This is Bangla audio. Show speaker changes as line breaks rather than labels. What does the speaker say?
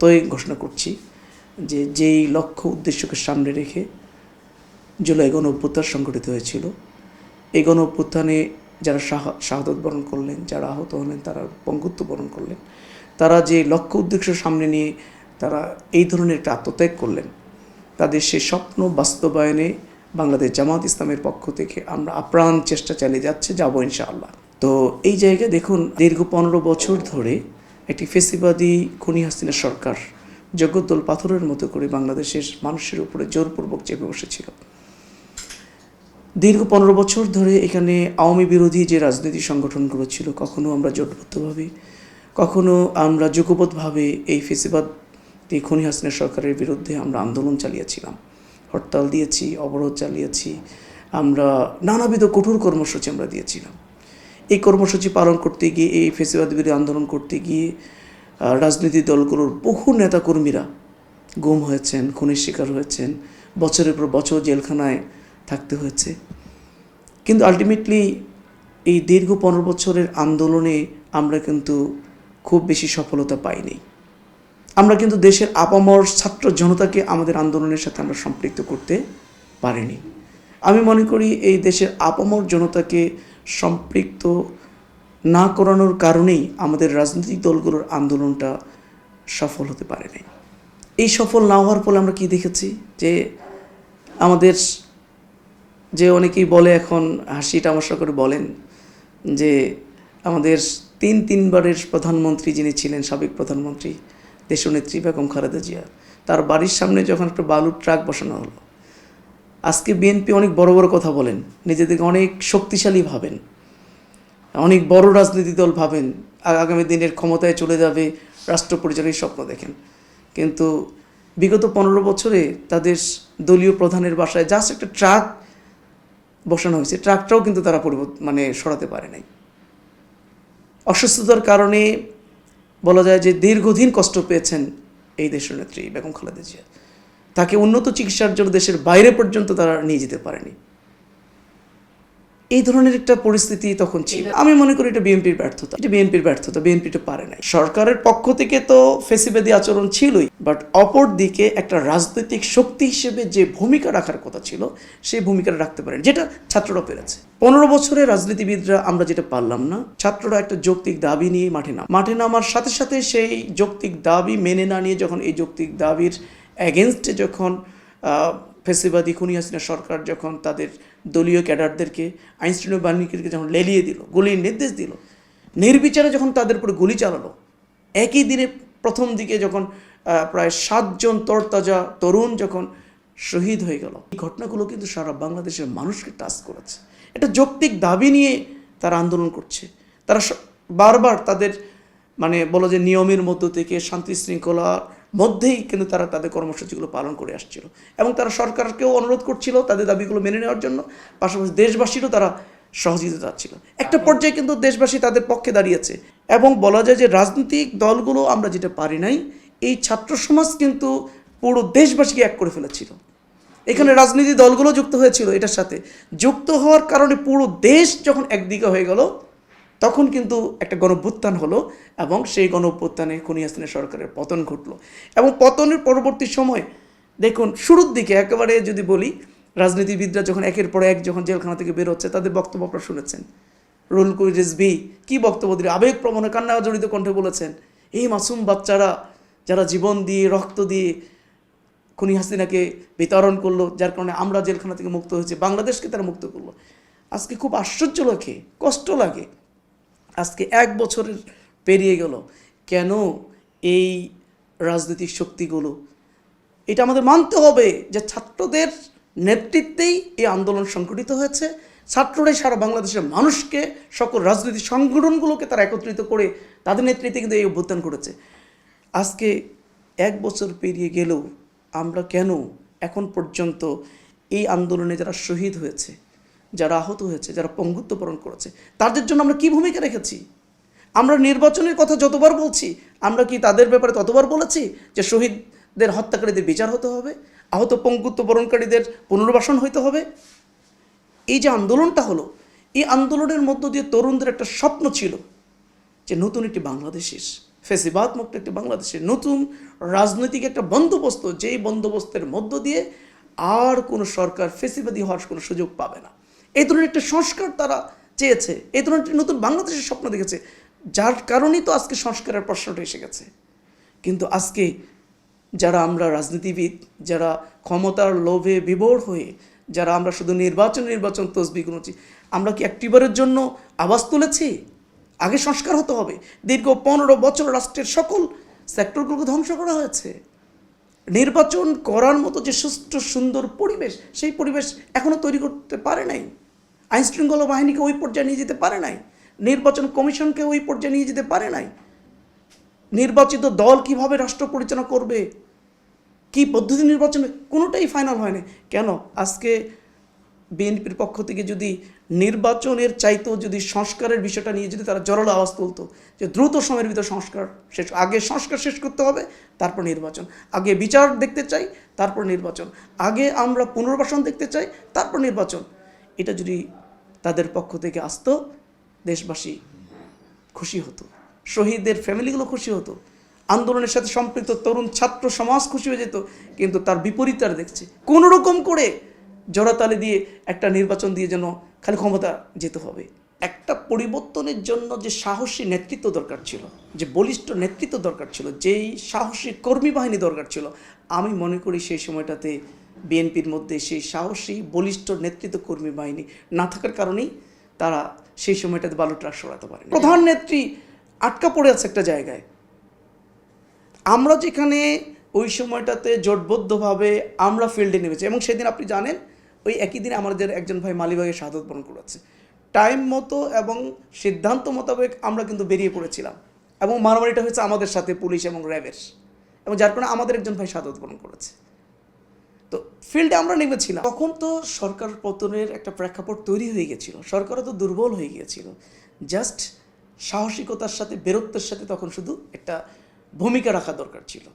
তই ঘোষণা করছি যে যেই লক্ষ্য উদ্দেশ্যকে সামনে রেখে জুলাই গণ অভ্যুত্থান সংগঠিত হয়েছিল, এই গণ অভ্যুত্থানে যারা শাহ- শাহাদত বরণ করলেন, যারা আহত হলেন, তারা পঙ্গুত্ব বরণ করলেন, তারা যে লক্ষ্য উদ্দেশ্য সামনে নিয়ে তারা এই ধরনের একটা আত্মত্যাগ করলেন, তাদের সেই স্বপ্ন বাস্তবায়নে বাংলাদেশ জামাত ইসলামের পক্ষ থেকে আমরা আপ্রাণ চেষ্টা চালিয়ে যাচ্ছে, যাব ইনশাআল্লাহ। তো এই জায়গায় দেখুন, দীর্ঘ পনেরো বছর ধরে একটি ফেসিবাদী খুনি হাসিনা সরকার জগদ্দল পাথরের মতো করে বাংলাদেশের মানুষের উপরে জোরপূর্বক চেপে বসেছিল। দীর্ঘ পনেরো বছর ধরে এখানে আওয়ামী বিরোধী যে রাজনৈতিক সংগঠনগুলো ছিল, কখনো আমরা জোটবদ্ধভাবে, কখনো আমরা যুগবদ্ধভাবে এই ফেসিবাদ এই খনি হাসিনা সরকারের বিরুদ্ধে আমরা আন্দোলন চালিয়েছিলাম। হরতাল দিয়েছি, অবরোধ চালিয়েছি, আমরা নানাবিধ কঠোর কর্মসূচি আমরা দিয়েছিলাম। এই কর্মসূচি পালন করতে গিয়ে, এই ফেসিবাদ বিরোধী আন্দোলন করতে গিয়ে রাজনৈতিক দলগুলোর বহু নেতাকর্মীরা গুম হয়েছেন, খুনের শিকার হয়েছেন, বছরের পর বছর জেলখানায় থাকতে হয়েছে। কিন্তু আলটিমেটলি এই দীর্ঘ পনেরো বছরের আন্দোলনে আমরা কিন্তু খুব বেশি সফলতা পাইনি। আমরা কিন্তু দেশের আপামর ছাত্র জনতাকে আমাদের আন্দোলনের সাথে আমরা সম্পৃক্ত করতে পারিনি। আমি মনে করি এই দেশের আপামর জনতাকে সম্পৃক্ত না করানোর কারণেই আমাদের রাজনৈতিক দলগুলোর আন্দোলনটা সফল হতে পারেনি। এই সফল না হওয়ার ফলে আমরা কি দেখেছি? যে আমাদের যে অনেকেই বলে এখন হাসি তামাশা করে বলেন, যে আমাদের তিন তিনবারের প্রধানমন্ত্রী যিনি ছিলেন, সাবেক প্রধানমন্ত্রী, দেশনেত্রী বেগম খালেদা জিয়া, তার বাড়ির সামনে যখন একটা বালুর ট্রাক বসানো হলো আজকে বিএনপি অনেক বড় বড় কথা বলেন, নিজেদেরকে অনেক শক্তিশালী ভাবেন, অনেক বড় রাজনীতি দল ভাবেন আগামী দিনের ক্ষমতায় চলে যাবে, রাষ্ট্র পরিচালনার স্বপ্ন দেখেন। কিন্তু বিগত পনেরো বছরে তাদের দলীয় প্রধানের বাসায় জাস্ট একটা ট্রাক বসানো হয়েছে, ট্রাকটাও কিন্তু তারা পরিবর্তন মানে সরাতে পারে নাই। অসুস্থতার কারণে বলা যায় যে দীর্ঘদিন কষ্ট পেয়েছেন এই দেশের নেত্রী বেগম খালেদা জিয়া। তাকে উন্নত চিকিৎসার জন্য দেশের বাইরে পর্যন্ত তারা নিয়ে যেতে পারেনি। এই ধরনের একটা পরিস্থিতি তখন ছিল। আমি মনে করি এটা বিএনপির ব্যর্থতা। এটা বিএনপির ব্যর্থতা। বিএনপিটা পারে নাই। সরকারের পক্ষ থেকে তো ফেসিবাদী আচরণ ছিলই বাট অপর দিকে একটা রাজনৈতিক শক্তি হিসেবে যে ভূমিকা রাখার কথা ছিল সেই ভূমিকাটা রাখতে পারেন যেটা ছাত্ররা পেরেছে। পনেরো বছরে রাজনীতিবিদরা আমরা যেটা পারলাম না ছাত্ররা একটা যৌক্তিক দাবি নিয়ে মাঠে নাম মাঠে নামার সাথে সাথে সেই যৌক্তিক দাবি মেনে না নিয়ে যখন এই যৌক্তিক দাবির অ্যাগেনস্টে যখন ফেসিবাদী খুনি হাসিনা সরকার যখন তাদের দলীয় ক্যাডারদেরকে আইনশৃঙ্খলা বাহিনীকে যখন লেলিয়ে দিল, গুলির নির্দেশ দিল, নির্বিচারে যখন তাদের উপরে গুলি চালালো, একই দিনে প্রথম দিকে যখন প্রায় সাতজন তরতাজা তরুণ যখন শহীদ হয়ে গেল, এই ঘটনাগুলো কিন্তু সারা বাংলাদেশের মানুষকে টাচ করেছে। এটা যৌক্তিক দাবি নিয়ে তারা আন্দোলন করছে। তারা বারবার তাদের মানে বলো যে নিয়মের মধ্য থেকে শান্তি শৃঙ্খলার মধ্যেই কিন্তু তারা তাদের কর্মসূচিগুলো পালন করে আসছিল। এবং তারা সরকারকেও অনুরোধ করছিল তাদের দাবিগুলো মেনে নেওয়ার জন্য। পাশাপাশি দেশবাসীরও তারা সহযোগিতা চাচ্ছিল। একটা পর্যায়ে কিন্তু দেশবাসী তাদের পক্ষে দাঁড়িয়েছে। এবং বলা যায় যে রাজনৈতিক দলগুলো আমরা যেটা পারি নাই, এই ছাত্র সমাজ কিন্তু পুরো দেশবাসীকে এক করে ফেলেছিল। এখানে রাজনীতি দলগুলো যুক্ত হয়েছিল এটার সাথে। যুক্ত হওয়ার কারণে পুরো দেশ যখন একদিকে হয়ে গেল তখন কিন্তু একটা গণভ্যুত্থান হলো এবং সেই গণভ্যুত্থানে খুনি হাসিনা সরকারের পতন ঘটলো। এবং পতনের পরবর্তী সময় দেখুন, শুরুর দিকে একেবারে যদি বলি, রাজনীতিবিদরা যখন একের পর এক যখন জেলখানা থেকে বের হচ্ছে, তাদের বক্তব্য আপনারা শুনেছেন। রুল কুই রিজভি, কী বক্তব্য দিলে আবেগ প্রবণে কান্না জড়িত কণ্ঠে বলেছেন, এই মাসুম বাচ্চারা যারা জীবন দিয়ে, রক্ত দিয়ে খুনি হাসিনাকে বিতরণ করল, যার কারণে আমরা জেলখানা থেকে মুক্ত হয়েছি, বাংলাদেশকে তারা মুক্ত করল। আজকে খুব আশ্চর্য লাগে, কষ্ট লাগে। আজকে এক বছরের পেরিয়ে গেল। কেন এই রাজনৈতিক শক্তিগুলো? এটা আমাদের মানতে হবে যে ছাত্রদের নেতৃত্বেই এই আন্দোলন সংগঠিত হয়েছে। ছাত্ররাই সারা বাংলাদেশের মানুষকে, সকল রাজনৈতিক সংগঠনগুলোকে তারা একত্রিত করে তাদের নেতৃত্বে কিন্তু এই অভ্যুত্থান করেছে। আজকে এক বছর পেরিয়ে গেলেও আমরা কেন এখন পর্যন্ত এই আন্দোলনে যারা শহীদ হয়েছে যারা আহত হয়েছে, যারা পঙ্গুত্ব বরণ করেছে, তাদের জন্য আমরা কী ভূমিকা রেখেছি? আমরা নির্বাচনের কথা যতবার বলছি, আমরা কি তাদের ব্যাপারে ততবার বলেছি যে শহীদদের হত্যাকারীদের বিচার হতে হবে, আহত পঙ্গুত্ব বরণকারীদের পুনর্বাসন হইতে হবে? এই যে আন্দোলনটা হলো, এই আন্দোলনের মধ্য দিয়ে তরুণদের একটা স্বপ্ন ছিল যে নতুন একটি বাংলাদেশের ফেসিবাদ মুক্ত একটি বাংলাদেশের নতুন রাজনৈতিক একটা বন্দোবস্ত, যেই বন্দোবস্তের মধ্য দিয়ে আর কোনো সরকার ফেসিবাদী হওয়ার কোনো সুযোগ পাবে না। এই ধরনের একটা সংস্কার তারা চেয়েছে, এই ধরনের একটি নতুন বাংলাদেশের স্বপ্ন দেখেছে, যার কারণেই তো আজকে সংস্কারের প্রশ্নটা এসে গেছে। কিন্তু আজকে যারা আমরা রাজনীতিবিদ, যারা ক্ষমতার লোভে বিভোর হয়ে, যারা আমরা শুধু নির্বাচন নির্বাচন তসবি গুনছি, আমরা কি একটিবারের জন্য আওয়াজ তুলেছি? আগে সংস্কার হতে হবে। দীর্ঘ পনেরো বছর রাষ্ট্রের সকল সেক্টরগুলোকে ধ্বংস করা হয়েছে। নির্বাচন করার মতো যে সুষ্ঠু, সুন্দর পরিবেশ, সেই পরিবেশ এখনও তৈরি করতে পারে নাই। আইনশৃঙ্খলা বাহিনীকে ওই পর্যায়ে নিয়ে যেতে পারে নাই। নির্বাচন কমিশনকে ওই পর্যায়ে নিয়ে যেতে পারে নাই। নির্বাচিত দল কীভাবে রাষ্ট্র পরিচালনা করবে? কি পদ্ধতি নির্বাচন কোনোটাই ফাইনাল হয়নি কেন? আজকে বিএনপির পক্ষ থেকে যদি নির্বাচনের চাইতেও যদি সংস্কারের বিষয়টা নিয়ে যদি তারা জোরালো আওয়াজ তুলতো, যে দ্রুত সময়ের ভিতরে সংস্কার শেষ, আগে সংস্কার শেষ করতে হবে, তারপর নির্বাচন। আগে বিচার দেখতে চাই, তারপর নির্বাচন। আগে আমরা পুনর্বাসন দেখতে চাই, তারপর নির্বাচন। এটা যদি তাদের পক্ষ থেকে আসতো, দেশবাসী খুশি হতো। শহীদদের ফ্যামিলিগুলো খুশি হতো। আন্দোলনের সাথে সম্পৃক্ত তরুণ ছাত্র সমাজ খুশি হয়ে যেত, কিন্তু তার বিপরীত তার দেখছে। রকম করে জোড়াতালি দিয়ে একটা নির্বাচন দিয়ে যেন খালি ক্ষমতা যেতে হবে। একটা পরিবর্তনের জন্য যে সাহসী নেতৃত্ব দরকার ছিল, যে বলিষ্ঠ নেতৃত্ব দরকার ছিল, যেই সাহসী কর্মী বাহিনী দরকার ছিল, আমি মনে করি সেই সময়টাতে বিএনপির মধ্যে সেই সাহসী, বলিষ্ঠ নেতৃত্ব কর্মী বাহিনী না থাকার কারণেই তারা সেই সময়টাতে বালু ট্রাক সরাতে পারে প্রধান নেত্রী আটকা পড়ে আছে একটা জায়গায়। আমরা যেখানে ওই সময়টাতে জোটবদ্ধভাবে আমরা ফিল্ডে নেমেছি এবং সেদিন আপনি জানেন, ওই একই দিনে আমাদের একজন ভাই মালিবাগে শাহাদত বরণ করেছে। টাইম মতো এবং সিদ্ধান্ত মোতাবেক আমরা কিন্তু বেরিয়ে পড়েছিলাম এবং মারামারিটা হয়েছে আমাদের সাথে পুলিশ এবং র্যাবের। এবং যার কারণে আমাদের একজন ভাই শাহাদত বরণ করেছে। তো ফিল্ডে আমরা নেমেছিলাম। তখন তো সরকার পতনের একটা প্রেক্ষাপট তৈরি হয়ে গেছিল। সরকারও তো দুর্বল হয়ে গিয়েছিল। জাস্ট সাহসিকতার সাথে, বেরত্বের সাথে তখন শুধু একটা ভূমিকা রাখা দরকার ছিল।